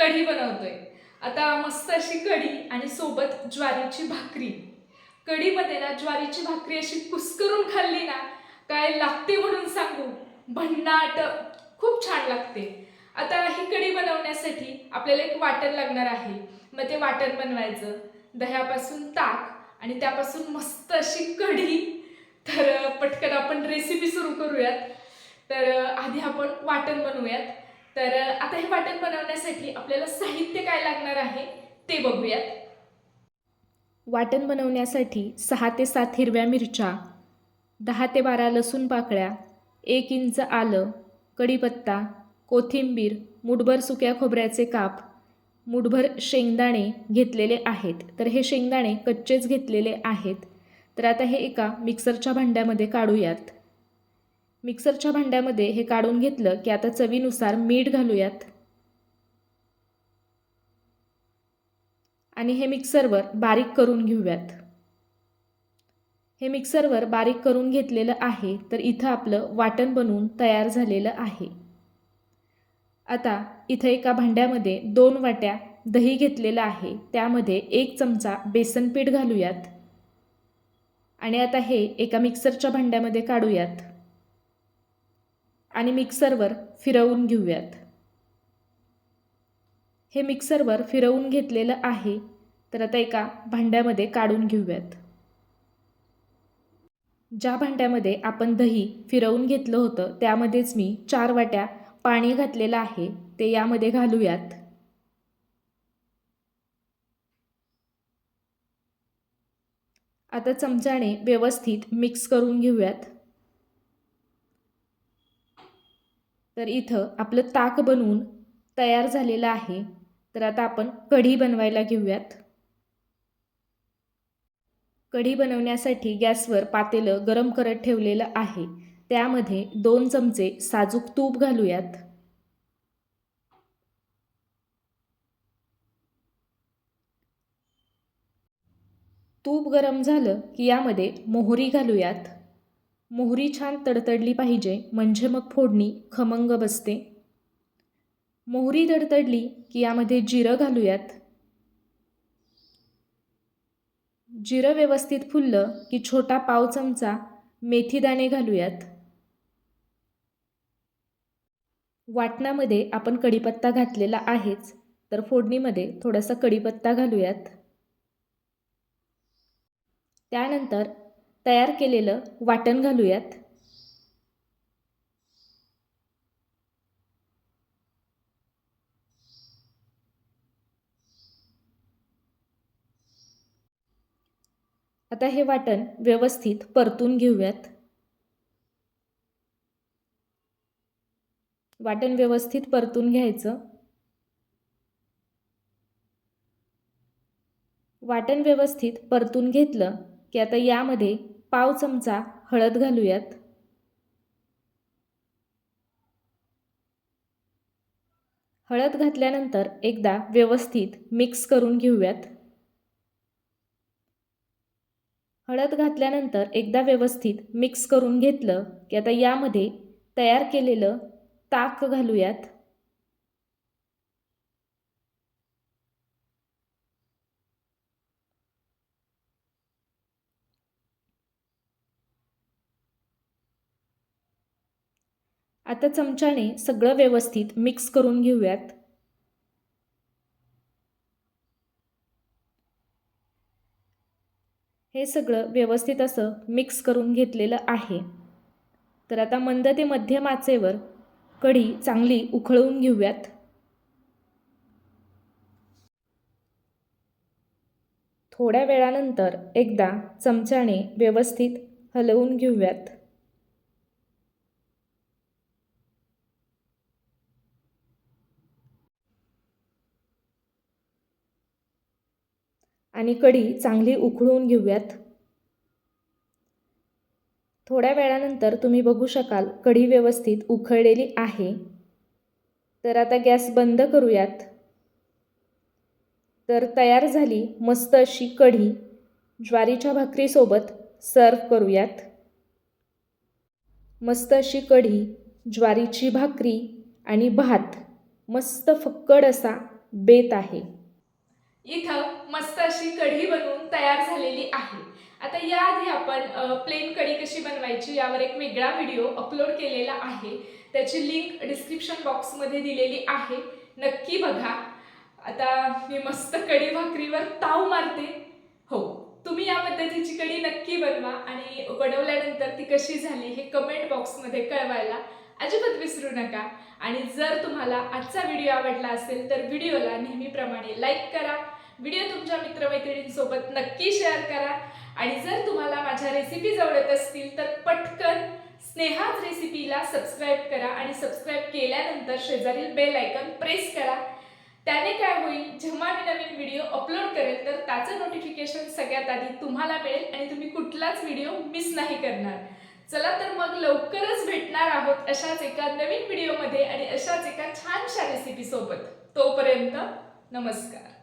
कढी बनवतोय. आता मस्त अशी कढी आणि सोबत ज्वारीची भाकरी. कढीमध्ये ना ज्वारीची भाकरी अशी कुस्करून खाल्ली ना काय लागते म्हणून सांगू? भन्नाट. खूप छान लागते. आता ही कढी बनवण्यासाठी आपल्याला एक वाटण लागणार आहे. मग ते वाटण बनवायचं. दह्यापासून ताक आणि त्यापासून मस्त अशी कढी. तर पटकन आपण रेसिपी सुरू करूयात. तर आधी आपण वाटण बनवूयात. तर आता हे वाटण बनवण्यासाठी आपल्याला साहित्य काय लागणार आहे ते बघूयात. वाटण बनवण्यासाठी सहा ते सात हिरव्या मिरच्या दहा ते बारा लसूण पाकळ्या एक इंच आलं कढीपत्ता कोथिंबीर मुठभर सुक्या खोबऱ्याचे काप मुठभर शेंगदाणे घेतलेले आहेत. तर हे शेंगदाणे कच्चेच घेतलेले आहेत. तर आता हे एका मिक्सरच्या भांड्यामध्ये काढूयात. मिक्सरच्या भांड्यामध्ये हे काढून घेतलं की आता चवीनुसार मीठ घालूयात. आणि हे मिक्सरवर बारीक करून घेऊयात. हे मिक्सरवर बारीक करून घेतलेलं आहे तर इथं आपलं वाटण बनवून तयार झालेलं आहे. आता इथं एका भांड्यामध्ये दोन वाट्या दही घेतलेलं आहे त्यामध्ये एक चमचा बेसन पीठ घालूयात. आणि आता हे एका मिक्सरच्या भांड्यामध्ये काढूयात. आणि मिक्सरवर फिरवून घेऊयात. हे मिक्सरवर फिरवून घेतलेलं आहे तर आता एका भांड्यामध्ये काढून घेऊयात. ज्या भांड्यामध्ये आपण दही फिरवून घेतलं होतं त्यामध्येच मी चार वाट्या पाणी घातलेलं आहे ते यामध्ये घालूयात. आता चमच्याने व्यवस्थित मिक्स करून घेऊयात. तर इथं आपलं ताक बनवून तयार झालेलं आहे. तर आता आपण कढी बनवायला घेऊयात. कढी बनवण्यासाठी गॅसवर पातेलं गरम करत ठेवलेलं आहे. त्यामध्ये दोन चमचे साजूक तूप घालूयात. तूप गरम झालं की यामध्ये मोहरी घालूयात. मोहरी छान तडतडली पाहिजे म्हणजे मग फोडणी खमंग बसते. मोहरी तडतडली की यामध्ये जिरं घालूयात. जिरं व्यवस्थित फुललं की छोटा पाव चमचा मेथीदाणे घालूयात. वाटणामध्ये आपण कढीपत्ता घातलेला आहेच तर फोडणीमध्ये थोडासा कढीपत्ता घालूयात. त्यानंतर तयार केलेलं वाटण घालूयात. आता हे वाटण व्यवस्थित परतून घेऊयात. वाटण व्यवस्थित परतून घ्यायचं. वाटण व्यवस्थित परतून घेतलं की आता यामध्ये पाव चमचा हळद घालूयात. हळद घातल्यानंतर एकदा व्यवस्थित मिक्स करून घेऊयात. हळद घातल्यानंतर एकदा व्यवस्थित मिक्स करून घेतलं की आता यामध्ये तयार केलेलं ताक घालूयात. आता चमच्याने सगळं व्यवस्थित मिक्स करून घेऊयात. हे सगळं व्यवस्थित असं मिक्स करून घेतलेलं आहे. तर आता मंद ते मध्यम आचेवर कढी चांगली उखळवून घेऊयात. थोड्या वेळानंतर एकदा चमच्याने व्यवस्थित हलवून घेऊयात. आणि कढी चांगली उकळून घेऊयात. थोड्या वेळानंतर तुम्ही बघू शकाल कढी व्यवस्थित उखळलेली आहे. तर आता गॅस बंद करूयात. तर तयार झाली मस्त अशी कढी ज्वारीच्या भाकरीसोबत सर्व करूयात. मस्त अशी कढी ज्वारीची भाकरी आणि भात मस्त फक्कड असा बेत आहे. इथं मस्त अशी कढी बनवून तयार झालेली आहे. आता याआधी आपण प्लेन कढी कशी बनवायची यावर एक वेगळा व्हिडिओ अपलोड केलेला आहे. त्याची लिंक डिस्क्रिप्शन बॉक्समध्ये दिलेली आहे. नक्की बघा. आता मी मस्त कढी भाकरीवर ताव मारते. हो तुम्ही या पद्धतीची कढी नक्की बनवा आणि बनवल्यानंतर ती कशी झाली हे कमेंट बॉक्समध्ये कळवायला अजिबात विसरू नका. आणि जर तुम्हाला आजचा व्हिडिओ आवडला असेल तर व्हिडिओला नेहमीप्रमाणे लाईक करा. व्हिडिओ तुमच्या मित्रमैत्रिणींसोबत नक्की शेअर करा. आणि जर तुम्हाला माझ्या रेसिपीज आवडत असतील तर पटकन स्नेहाच रेसिपीला सबस्क्राईब करा आणि सबस्क्राईब केल्यानंतर शेजारील बेल आयकन प्रेस करा. त्याने काय होईल जेव्हा मी नवीन व्हिडिओ अपलोड करेल तर त्याचं नोटिफिकेशन सगळ्यात आधी तुम्हाला मिळेल आणि तुम्ही कुठलाच व्हिडिओ मिस नाही करणार. चला तर मग लवकरच भेटणार आहोत अशाच एका नवीन व्हिडिओमध्ये आणि अशाच एका छानशा रेसिपीसोबत तोपर्यंत नमस्कार.